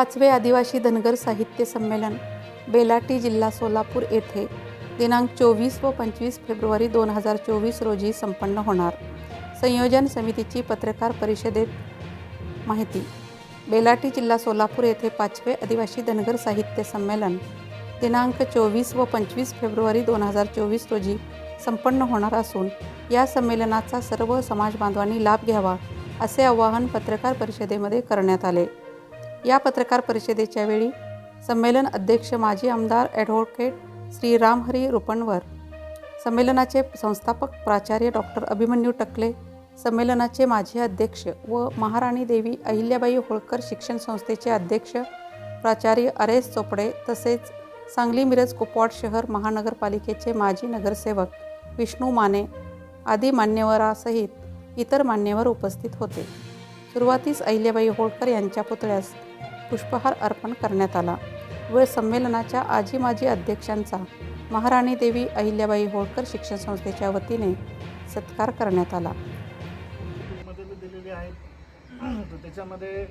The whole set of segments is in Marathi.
पाचवे आदिवासी धनगर साहित्य संमेलन बेलाटी जिल्हा सोलापूर येथे दिनांक चोवीस व पंचवीस फेब्रुवारी दोन हजार चोवीस रोजी संपन्न होणार. संयोजन समितीची पत्रकार परिषदेत माहिती. बेलाटी जिल्हा सोलापूर येथे पाचवे आदिवासी धनगर साहित्य संमेलन दिनांक चोवीस व पंचवीस फेब्रुवारी दोन हजार चोवीस रोजी संपन्न होणार असून या संमेलनाचा सर्व समाज बांधवांनी लाभ घ्यावा असे आवाहन पत्रकार परिषदेमध्ये करण्यात आले. या पत्रकार परिषदेच्या वेळी संमेलन अध्यक्ष माजी आमदार ॲडव्होकेट श्री रामहरी रुपणवर संमेलनाचे संस्थापक प्राचार्य डॉक्टर अभिमन्यू टकले संमेलनाचे माजी अध्यक्ष व महाराणी देवी अहिल्याबाई होळकर शिक्षण संस्थेचे अध्यक्ष प्राचार्य अरेस चोपडे तसेच सांगली मिरज कुपवाड शहर महानगरपालिकेचे माजी नगरसेवक विष्णू माने आदी मान्यवरासहित इतर मान्यवर उपस्थित होते. सुरुवातीस अहिल्याबाई होळकर यांच्या पुतळ्यास पुष्पहार अर्पण करण्यात आला. व संमेलनाच्या आजी माजी अध्यक्षांचा महाराणी देवी अहिल्याबाई होळकर शिक्षण संस्थेच्या वतीने सत्कार करण्यात आला. दिलेले आहेत. तर त्याच्यामध्ये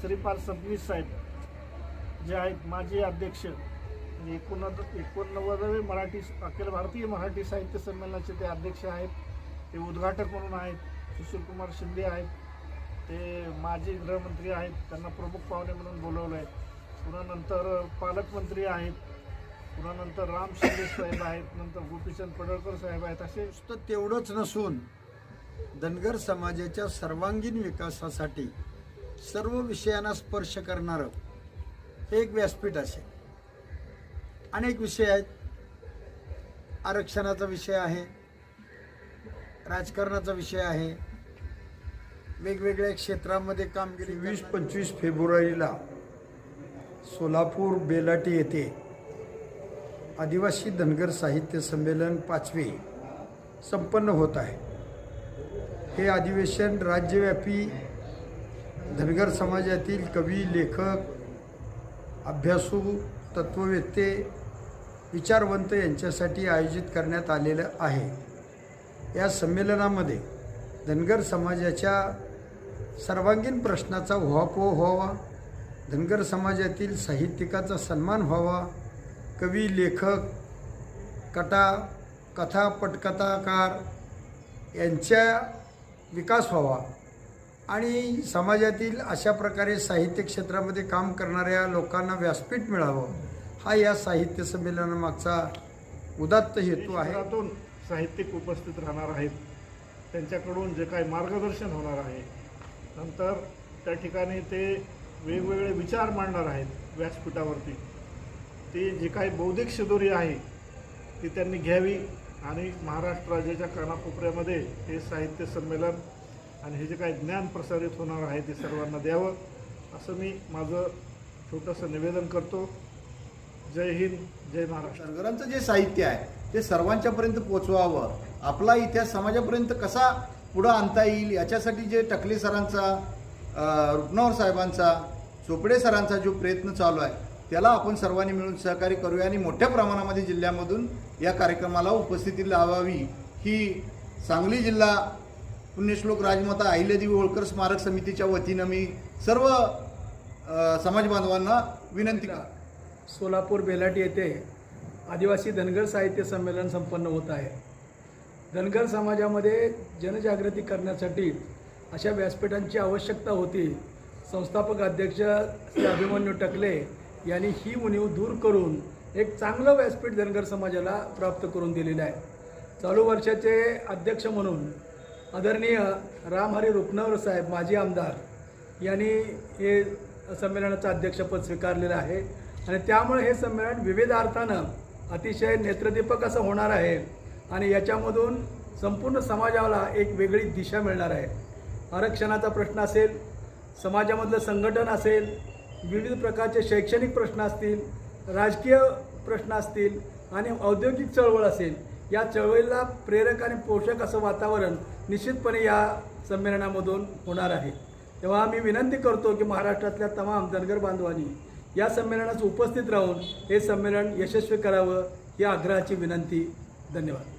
श्रीपाल सबनीस साहेब जे आहेत माजी अध्यक्ष एकोण एकोणनव्वद एकोणनव्वदावे मराठी अखिल भारतीय मराठी साहित्य संमेलनाचे ते अध्यक्ष आहेत. ते उद्घाटक म्हणून आहेत. सुशीलकुमार शिंदे आहेत. ते माजी गृहमंत्री आहेत त्यांना प्रमुख पाहुणे म्हणून बोलवलं आहे पुन्हा नंतर पालकमंत्री आहेत पुन्हा नंतर राम शिंदे साहेब आहेत नंतर गोपीचंद पडळकर साहेब आहेत. असे नुसतं तेवढंच नसून धनगर समाजाच्या सर्वांगीण विकासासाठी सर्व विषयांना स्पर्श करणारं हे एक व्यासपीठ असेल अनेक विषय आहेत. आरक्षणाचा विषय आहे राजकारणाचा विषय आहे वेगवेगळ्या क्षेत्रामध्ये कामगिरी वीस पंचवीस फेब्रुवारीला सोलापूर बेलाटी येथे आदिवासी धनगर साहित्य संमेलन पाचवे संपन्न होत आहे. हे अधिवेशन राज्यव्यापी धनगर समाजातील कवी लेखक अभ्यासू तत्ववेत्ते विचारवंत यांच्यासाठी आयोजित करण्यात आलेलं आहे. या संमेलनामध्ये धनगर समाजाच्या सर्वांगीण प्रश्नाचा उहापोह व्हावा धनगर समाजातील साहित्यिकाचा सन्मान व्हावा कवी लेखक कटा कथा पटकथाकार यांच्या विकास व्हावा आणि समाजातील अशा प्रकारे साहित्य क्षेत्रामध्ये काम करणाऱ्या लोकांना व्यासपीठ मिळावं हा या साहित्य संमेलनामागचा उदात्त हेतू आहे. साहित्यिक उपस्थित राहणार आहेत. त्यांच्याकडून जे काही मार्गदर्शन होणार आहे नंतर त्या ठिकाणी ते वेगवेगळे विचार मांडणार आहेत व्यासपीठावरती. ती जी काही बौद्धिक शिदोरी आहे ती त्यांनी घ्यावी आणि महाराष्ट्र राज्याच्या कानाकोपऱ्यामध्ये हे साहित्य संमेलन आणि हे जे काही ज्ञान प्रसारित होणार आहे ते सर्वांना द्यावं असं मी माझं छोटंसं निवेदन करतो. जय हिंद जय महाराष्ट्र. धनगरांचं जे साहित्य आहे ते सर्वांच्यापर्यंत पोचवावं. आपला इतिहास समाजापर्यंत कसा पुढं आणता येईल याच्यासाठी जे टकले सरांचा रुपनावर साहेबांचा चोपडे सरांचा जो प्रयत्न चालू आहे त्याला आपण सर्वांनी मिळून सहकार्य करूया आणि मोठ्या प्रमाणामध्ये जिल्ह्यामधून या कार्यक्रमाला उपस्थिती लावावी ही सांगली जिल्हा पुण्यश्लोक राजमाता अहिल्यादेवी होळकर स्मारक समितीच्या वतीनं मी सर्व समाज बांधवांना विनंती का सोलापूर बेलाटी येथे आदिवासी धनगर साहित्य संमेलन संपन्न होत आहे. धनगर समाजामध्ये जनजागृती करण्यासाठी अशा व्यासपीठांची आवश्यकता होती. संस्थापक अध्यक्ष श्री अभिमन्यू टकले यांनी ही उणीव दूर करून एक चांगलं व्यासपीठ धनगर समाजाला प्राप्त करून दिलेलं आहे. चालू वर्षाचे अध्यक्ष म्हणून आदरणीय रामहरी रुपनवर साहेब माजी आमदार यांनी हे संमेलनाचं अध्यक्षपद स्वीकारलेलं आहे. आणि त्यामुळे हे संमेलन विविध अर्थानं अतिशय नेत्रदीपक असं होणार आहे. आणि याच्यामधून संपूर्ण समाजाला एक वेगळी दिशा मिळणार आहे. आरक्षणाचा प्रश्न असेल समाजामधलं संघटन असेल विविध प्रकारचे शैक्षणिक प्रश्न असतील राजकीय प्रश्न असतील आणि औद्योगिक चळवळ असेल या चळवळीला प्रेरक आणि पोषक असं वातावरण निश्चितपणे या संमेलनामधून होणार आहे. तेव्हा मी विनंती करतो की महाराष्ट्रातल्या तमाम धनगर बांधवांनी या संमेलनास उपस्थित राहून हे संमेलन यशस्वी करावं ही आग्रहाची विनंती. धन्यवाद.